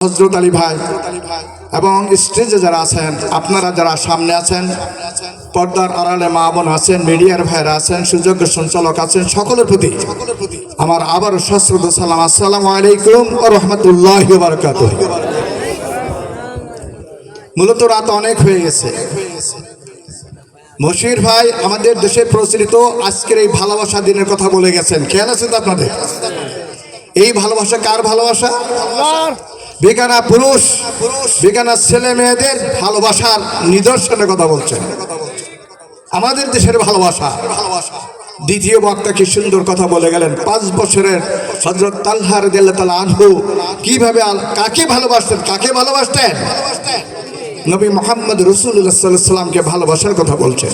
হজরত আলী ভাই এবং স্টেজে যারা আছেন, আপনারা যারা সামনে আছেন, পর্দার আড়ালে মা বোন আছেন, মিডিয়ার ভাইরা আছেন, সুযোগ্য সঞ্চালক আছেন, সকলের প্রতি আমার আবারও সশ্রদ্ধ সালাম। আসসালামু আলাইকুম ও রহমতুল্লাহ বারকাত মূলত রাত অনেক হয়ে গেছে। মশির ভাই আমাদের দেশে প্রচলিত আজকের এই ভালোবাসা দিনের কথা বলে গেছেন। খেয়াল আছে তো আপনাদের? এই ভালোবাসা কার ভালোবাসা? বেগানা পুরুষ, বেগানা ছেলে মেয়েদের ভালোবাসার নিদর্শনের কথা বলছেন। আমাদের দেশের ভালোবাসা। দ্বিতীয় বক্তা কি সুন্দর কথা বলে গেলেন। পাঁচ বছরের হজরত দিল্লা তালা আনহু কীভাবে কাকে ভালোবাসতেন কাকে ভালোবাসতেন? নবী মোহাম্মদ রসুল্লাহ ভালোবাসার কথা বলছেন।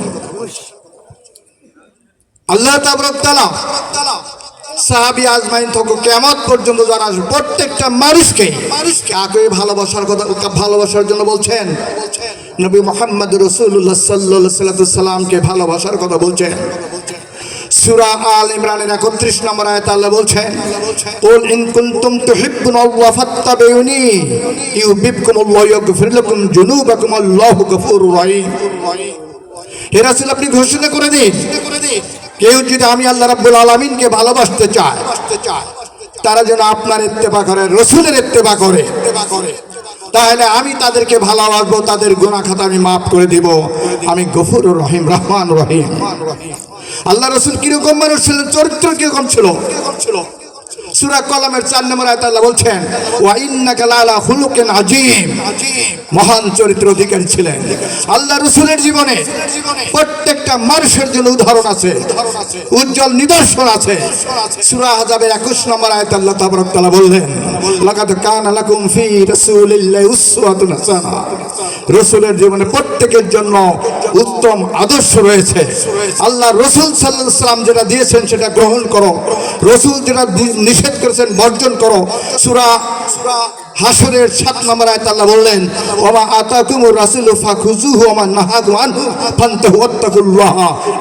আল্লাহ তাবরক সাহাবি আজমাইন থেকে কেমন পর্যন্ত যারা আসবে, প্রত্যেকটা মানুষকে কাকে ভালোবাসার কথা ভালোবাসার জন্য বলছেন? নবী মোহাম্মদ রসুল্লাহ সাল্লাহ ভালোবাসার কথা বলছেন। বলছেন আপনি ঘোষণা করে দিন। কেউ যদি আমি আল্লাহ রাব্বুল আলমিনকে ভালোবাসতে চায়, তারা যেন আপনার ইত্তেফা করে, রসুলের ইত্তেফা করে। তাহলে আমি তাদেরকে ভালোবাসবো, তাদের গুনাহ খাতা আমি মাফ করে দিব। আমি গফুর রহিম, রহমান রহিম। আল্লাহ রসুল কীরকম মানুষ ছিলেন? চরিত্র কীরকম ছিল? সুরা কলামের চার নম্বর আয়াত বলছেন, ওয়া ইন্নাকা লালা খুলুকিন আযীম মহান চরিত্র অধিকারী ছিলেন। আল্লাহ রসুলের জীবনে প্রত্যেকটা মানুষের জন্য উদাহরণ আছে, উজ্জ্বল নিদর্শন আছে। সুরা হাজাবের একুশ নম্বর আয়াত আল্লাহ তাবারক তাআলা বললেন, লাকাদ কানা লাকুম ফি রাসূলিল্লাহি উসওয়াতুন হাসানা। রসুলের জীবনে প্রত্যেকের জন্য উত্তম আদর্শ রয়েছে। আল্লাহ রসুল সাল্লাম যেটা দিয়েছেন সেটা গ্রহণ করো। রসুল যেটা নিষেধ করেছেন বর্জন করো। সুরা হাসরের সাত নম্বর আয়াত আল্লাহ বললেন, ওমা আতাকুমুর রাসূলু ফাখুজুহু ওমা নাহাদু আনহু ফান্তাহু ওয়াত্তাকুল্লাহ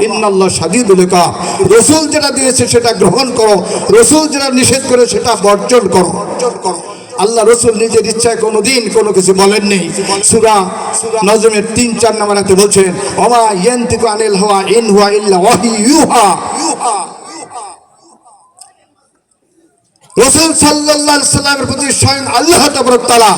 ইন্নাল্লাহ শাদীদুল ইকাব রসুল যেটা দিয়েছে সেটা গ্রহণ করো। রসুল যেটা নিষেধ করে সেটা বর্জন করো বর্জন করো। আল্লাহ রসুল নিজের ইচ্ছায় কোনো দিন কোনো কিছু বলেননি। সুরা নজমের তিন, চার নাম্বার আয়াতে বলছেন, ওমা ইয়ান্তিকু আনিল হাওয়া ইন হুয়া ইল্লা ওয়াহি ইউহা। রসুল সাল্লাল্লাহু সাল্লামের প্রতি স্বয়ং আল্লাহ তাবারক তাআলা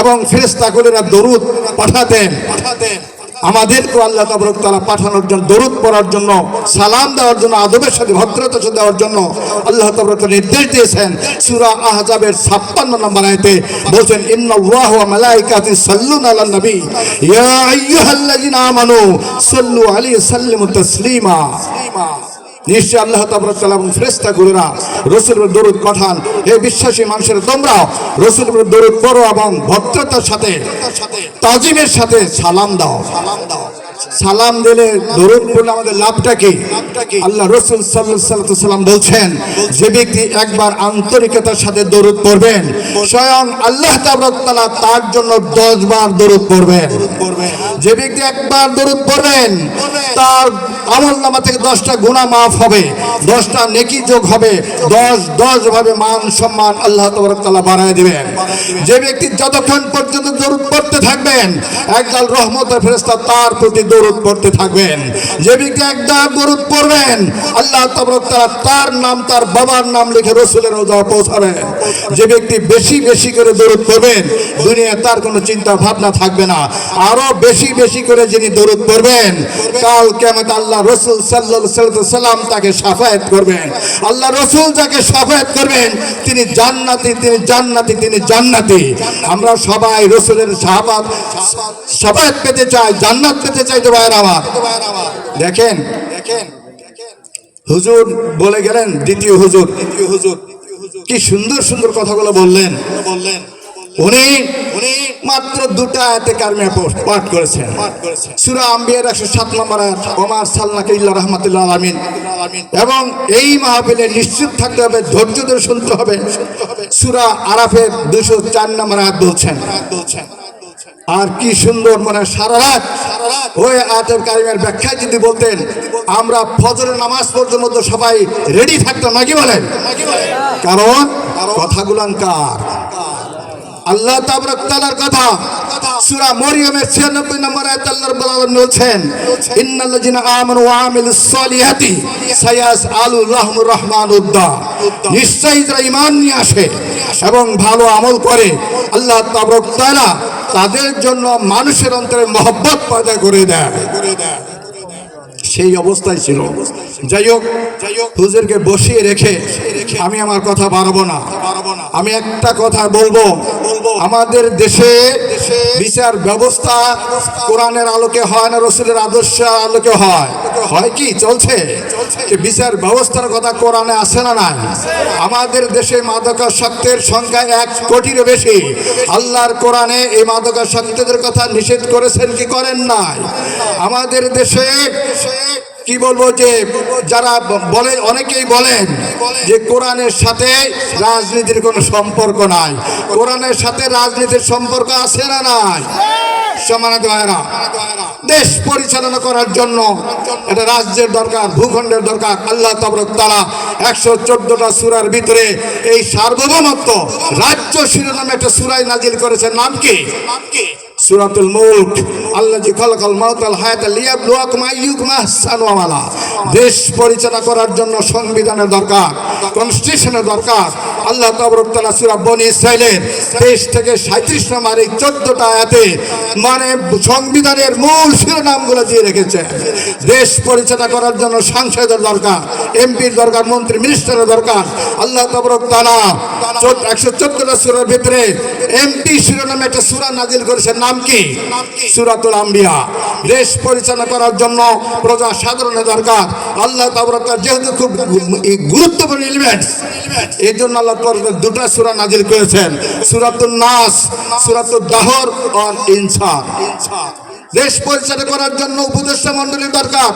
এবং ফেরেশতাগুলোরা দরুদ পাঠাতেন পাঠাতেন। আমাদেরকেও আল্লাহ তাবরক তালা পাঠানোর জন্য, দরুদ পড়ার জন্য, সালাম দেওয়ার জন্য, আদবের সাথে, ভদ্রতার সাথে দেওয়ার জন্য আল্লাহ তাবরক নির্দেশ দিয়েছেন। সুরা আহজাবের 56 নম্বর আয়তে বলছেন, ইন্নাল্লাহু ওয়া মালাইকাতি সাল্লুন আলান নবী। ইয়া আইয়ুহাল্লাযিনা আমানু সাল্লু আলাইহি সাল্লিমু তাসলিমা। নিশ্চয় আল্লাহ এবং ফ্রেস্তা গুরুরা রসুলের দরুদ পাঠান। হে বিশ্বাসী মানুষের তোমরাও রসুলের দরুদ পড়ো এবং ভদ্রতার সাথে তাজিমের সাথে সালাম দাও। সালাম দাও সালাম দিলে দরুদ পড়লে আমাদের লাভটা কি? আল্লাহ রসুল সাল্লাম বলছেন যে ব্যক্তি একবার আন্তরিকতার সাথে দরুদ পড়বেন স্বয়ং আল্লাহ তাবরাকাল তার জন্য দশ বার দরুদ পড়বেন। যে ব্যক্তি একবার দরুদ পড়বেন তার আমল নামা থেকে দশটা গুণা মাফ হবে। দশটা নেকি যোগ হবে। দশ ভাবে মান, সম্মান আল্লাহ তালা বাড়ায় দিবেন। যে ব্যক্তি যতক্ষণ পর্যন্ত দরুদ পড়তে থাকবেন, একদল রহমতের ফেরেস্তা তার প্রতি দরুদ পড়তে থাকবেন। যে ব্যক্তি একদম দরুদ পড়বেন, আল্লাহ তালা তার নাম, তার বাবার নাম লিখে রসুলের রোজা পৌঁছাবেন। যে ব্যক্তি বেশি বেশি করে দরুদ পড়বেন, দুনিয়ায় তার কোনো চিন্তা ভাবনা থাকবে না। আরও বেশি বেশি করে যিনি দরুদ পড়বেন, কাল কেমন আল্লাহ রসুল সাল্লাহ সাল্লাম তাকে সাফায়াত করবেন। আল্লাহ রসুল যাকে সাফায়াত করবেন। তিনি জান্নাতি তিনি জান্নাতি তিনি জান্নাতি। আমরা সবাই রসুলের সাহাবাত সাফায়াত পেতে চাই, জান্নাত পেতে চাই তো ভাইয়ের আমার। দেখেন দেখেন হুজুর বলে গেলেন, দ্বিতীয় হুজুর। দ্বিতীয় হুজুর কি সুন্দর সুন্দর কথাগুলো বললেন বললেন। উনি উনি মাত্র দুটা আয়াতে পোস্ট পাঠ করেছেন। সুরা আম্বিয়ার একশো সাত নম্বর আয়াত ওমার সাল্লাকে ইল্লা রহমতুল্লাহ আলমিন। এবং এই মাহফিলে নিশ্চিত থাকতে হবে ধৈর্য ধরে শুনতে হবে। সুরা আরাফের দুশো চার নম্বর আয়াত বলছেন। আর কি সুন্দর মানে সারা রাত ওই আয়াতের কারিমের ব্যাখ্যা যদি বলতেন আমরা ফজরের নামাজ পর্যন্ত সবাই রেডি থাকতাম নাকি বলেন? কারণ কথাগুলান কার? আল্লাহ তাবরক তাআলার কথা সূরা মরিয়মের 96 নম্বর আয়াত আল্লাহ রাব্বুল আলামিন বলছেন, ইন্নাল্লাযিনা আমানু ওয়া আমিলুস সলিহাতি সায়াসআলু লাহুমুর রহমানুদ্দা নিশ্চয়ই যারা ঈমান নিয়ে আসে এবং ভালো আমল করে, আল্লাহ তাবরক তাআলা তাদের জন্য মানুষের অন্তরে মহব্বত পয়দা করে দেয়। সেই অবস্থায় ছিল। যাই হোক, হুজুরকে বসিয়ে রেখে আমি আমার কথা বাড়াবো না। আমি একটা কথা বলব। আমাদের দেশে বিচার ব্যবস্থা কোরআনের আলোকে হয় না, রসুলের আদর্শের আলোকে হয়। হয় কি? চলছে। বিচার ব্যবস্থার কথা কোরআনে আসে না নাই? আমাদের দেশে মাদকাসক্তের সংখ্যা এক কোটিরও বেশি। আল্লাহর কোরআনে এই মাদকাসক্তদের কথা নিষেধ করেছেন কি করেন নাই? আমাদের দেশে কি বলব যে যারা বলে, অনেকেই বলেন যে কোরআনের সাথে রাজনীতির কোনো সম্পর্ক নাই। কোরআনের সাথে রাজনীতির সম্পর্ক আছে না নাই? ভাইরা দেশ পরিচালনা করার জন্য এটা রাজ্যের দরকার, ভূখণ্ডের দরকার। আল্লাহ তবরক তালা একশো চোদ্দটা সুরার ভিতরে এই সার্বভৌমত্ব রাজ্য শিরোনামে একটা সুরাই নাজিল করেছে নাম কি নাম কি? সুরাতুল মুল্ক আল্লাহ জি খলকল মাউতাল হায়াত লিয়াবলুয়াকুম আইয়ুকুম আহসানু আমালা। দেশ পরিচালনা করার জন্য সংবিধানের দরকার কনস্টিটিউশনের দরকার। আল্লাহ তাবরক তাআলা সূরা বনি ইসরাইলের 23 থেকে 37 নম্বর এই 14টা আয়াতে মানে সংবিধানের মূল শিরোনামগুলো দিয়ে রেখেছে। দেশ পরিচালনা করার জন্য সাংসদের দরকার, এমপির দরকার, মন্ত্রী মিনিস্টারের দরকার। আল্লাহ তাবরক তাআলা একশো চোদ্দটা সুরার ভিতরে এমপি শিরোনামে একটা সুরা নাজিল করেছে, নাম কি? সুরাতুল আম্বিয়া। দেশ পরিচালনা করার জন্য প্রজা সাধারণের দরকার। আল্লাহ তাবরক যেহেতু খুব গুরুত্বপূর্ণ এলিমেন্টস এই জন্য আল্লাহ দুটা সুরা নাজিল করেছেন। সুরাতুল নাস সুরাতুল দাহর আর ইনসান দেশ পরিচালনা করার জন্য উপদেষ্টা মন্ডলীর দরকার।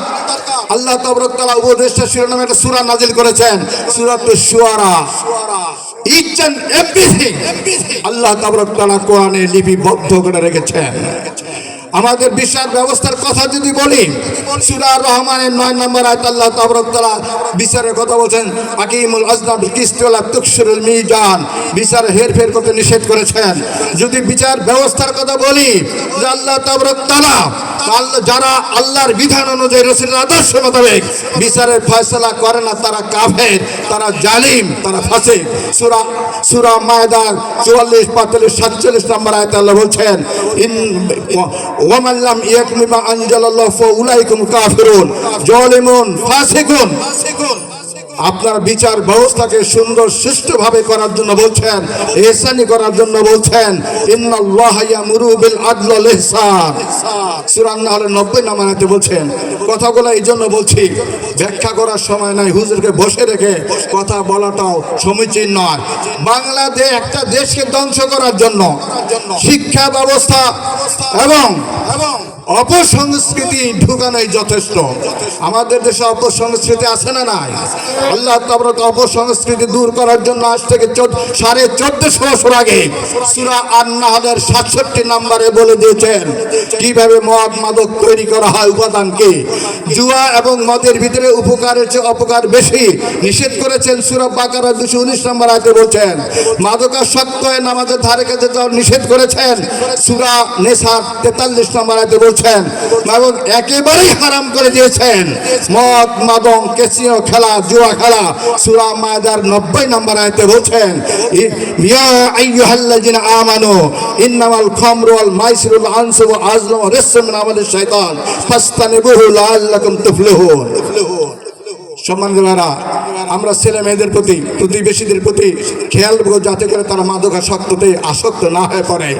আল্লাহ তবরক তালা উপদেষ্টা শিরোনামে একটা সুরা নাজিল করেছেন সুরাতুল সুয়ারা ইচ অ্যান্ড এভরিথিং আল্লাহ তাবরক তালা কোরআনে লিপিবদ্ধ করে রেখেছেন। আমাদের বিচার ব্যবস্থার কথা যদি বলি, সুরা রহমানের নয় নম্বর আয়ত আল্লাহ তাবরক বিচারের কথা বলছেন, আকিমুল আজনাব কিস্তুলা তুকসুরুল মিজান। বিচার হেরফের করতে নিষেধ করেছেন। যদি বিচার ব্যবস্থার কথা বলি, যে আল্লাহ তাবরক যারা আল্লাহর বিধান অনুযায়ী রসুলের আদর্শ মোতাবেক বিচারের ফয়সলা করে না, তারা কাফের, তারা জালিম, তারা ফাঁসে সুরা সুরা মায়দার চুয়াল্লিশ, পঁয়তাল্লিশ, সাতচল্লিশ নম্বর আয়তে আল্লাহ বলছেন ওয়ামাল্লাম ইয়াকমিমা আনজালাল্লাহ ফাউলাইকুম কাফিরুন। জালিমুন ফাসিকুন। আপনার বিচার ব্যবস্থাকে সুন্দর, সুষ্ঠুভাবে করার জন্য বলছেন এসানি করার জন্য বলছেন 90 নামাতে বলছেন, কথাগুলো এই জন্য বলছি, ব্যাখ্যা করার সময় নাই, হুজুরকে বসে রেখে কথা বলাটাও সমীচীন নয়। বাংলাদেশ একটা দেশকে ধ্বংস করার জন্য শিক্ষা ব্যবস্থা এবং অপসংস্কৃতি ঢুকানোই যথেষ্ট। আমাদের দেশে অপসংস্কৃতি আছে না নাই? আল্লাহ তাবরক অপসংস্কৃতি দূর করার জন্য আজ থেকে সাড়ে চোদ্দশো বছর আগে সুরা আন্নাহাদের সাতষট্টি নাম্বারে বলে দিয়েছেন, কীভাবে মদ মাদক তৈরি করা হয় উপাদানকে জুয়া এবং মদের ভিতরে উপকারের চেয়ে অপকার বেশি নিষেধ করেছেন সুরা বাকারা দুশো উনিশ নম্বর আয়তে বলছেন, মাদকাসক্ত হয়ে নামাজের ধারে কাছে যাওয়ার নিষেধ করেছেন, সুরা নেশা তেতাল্লিশ নম্বর আয়তে বলছেন, এবং একেবারেই হারাম করে দিয়েছেন, মদ, মাদক কেসিও খেলা, জুয়া খেলা সুরা মায়দার নব্বই নম্বর আয়তে বলছেন ইয়া আইয়ুহাল্লাযিনা আমানু, ইন্নামাল খামরু ওয়াল মাইসিরুল আনসুবু ওয়া রিসসুম মিন আমালিশ শাইতান, ফাসতানিবুহু লাআল্লাকুম তুফলিহুন। সম্মান দেওয়ারা আমরা ছেলে মেয়েদের প্রতি, প্রতিবেশীদের প্রতি খেয়াল যাতে করে তারা মাদকাসক্ততে আসক্ত না হয়ে পড়ে।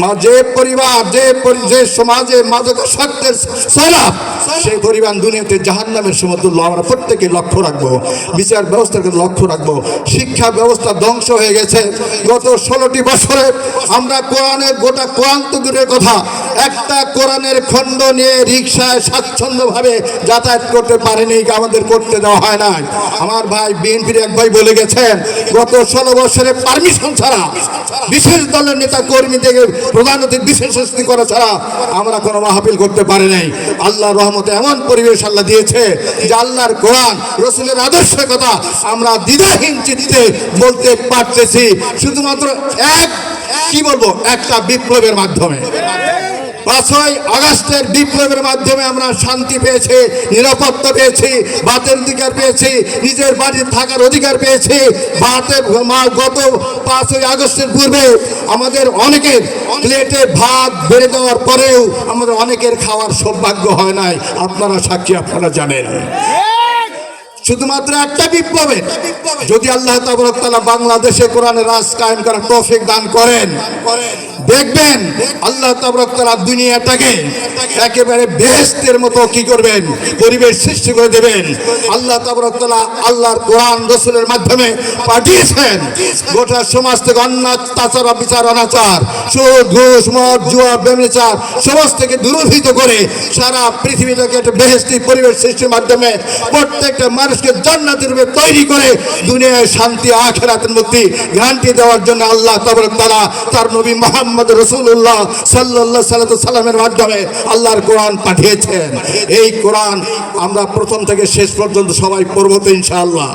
মা, যে পরিবার, যে যে সমাজে মাদকাসক্তের সলাপ সেই পরিবার দুনিয়াতে জাহান্নামের সমতুল্য আমরা প্রত্যেকে লক্ষ্য রাখব। বিচার ব্যবস্থাকে লক্ষ্য রাখব। শিক্ষা ব্যবস্থা ধ্বংস হয়ে গেছে। গত ষোলোটি বছরে আমরা কোরআনের গোটা কোরআন তো দূরের কথা একটা কোরআনের খণ্ড নিয়ে রিক্সায় স্বাচ্ছন্দ্যভাবে যাতায়াত করতে পারেনি, আমাদের করতে দেওয়া হয় না আমার ভাই বিএনপির এক ভাই বলে গেছেন, গত ষোলো বছরে পারমিশন ছাড়া বিশেষ দলের নেতা কর্মীদের প্রধান অতিথি বিশেষ শাস্তি করা ছাড়া আমরা কোনো মাহফিল করতে পারি নাই। আল্লাহ রহমতে এমন পরিবেশ আল্লাহ দিয়েছে যে আল্লাহর কোরআন, রসুলের আদর্শের কথা আমরা দ্বিধাহীন চিত্তে বলতে পারতেছি। শুধুমাত্র এক, কি বলব, একটা বিপ্লবের মাধ্যমে। পাঁচই আগস্টের বিপ্লবের মাধ্যমে আমরা শান্তি পেয়েছি, নিরাপত্তা পেয়েছি, বাতের অধিকার পেয়েছি, নিজের বাড়িতে থাকার অধিকার পেয়েছি। ভাতের গত পাঁচই আগস্টের পূর্বে আমাদের অনেকের প্লেটে ভাত বেড়ে দেওয়ার পরেও আমাদের অনেকের খাওয়ার সৌভাগ্য হয় নাই। আপনারা সাক্ষী, আপনারা জানেন। শুধুমাত্র একটা বিপ্লবে যদি আল্লাহ তালা বাংলাদেশে কোরআনের রাজ কায়েম করার তৌফিক দান করেন, দেখবেন আল্লাহ তালা দুনিয়াটাকে একেবারে বেহেস্তের মতো কি করবেন, পরিবেশ সৃষ্টি করে দেবেন। আল্লাহ তালা আল্লাহর কোরআন রসুলের মাধ্যমে পাঠিয়েছেন। গোটা সমাজ থেকে অনাচার বিচার, অনাচার, সুদ, ঘুষ, মদ, জুয়া, বেমিচার সমস্ত থেকে দূরভূত করে সারা পৃথিবীটাকে একটা বেহেস্তি পরিবেশ সৃষ্টির মাধ্যমে প্রত্যেকটা মানুষকে জান্নাতের রূপে তৈরি করে দুনিয়ায় শান্তি, আখেরাতের মুক্তি গ্যারান্টি দেওয়ার জন্য আল্লাহ তবর তারা তার নবী মোহাম্মদ রসুল্লাহ সাল্লাহ সাল্লা সাল্লামের মাধ্যমে আল্লাহর কোরআন পাঠিয়েছেন। এই কোরআন আমরা প্রথম থেকে শেষ পর্যন্ত সবাই পড়ব তো ইনশাআল্লাহ।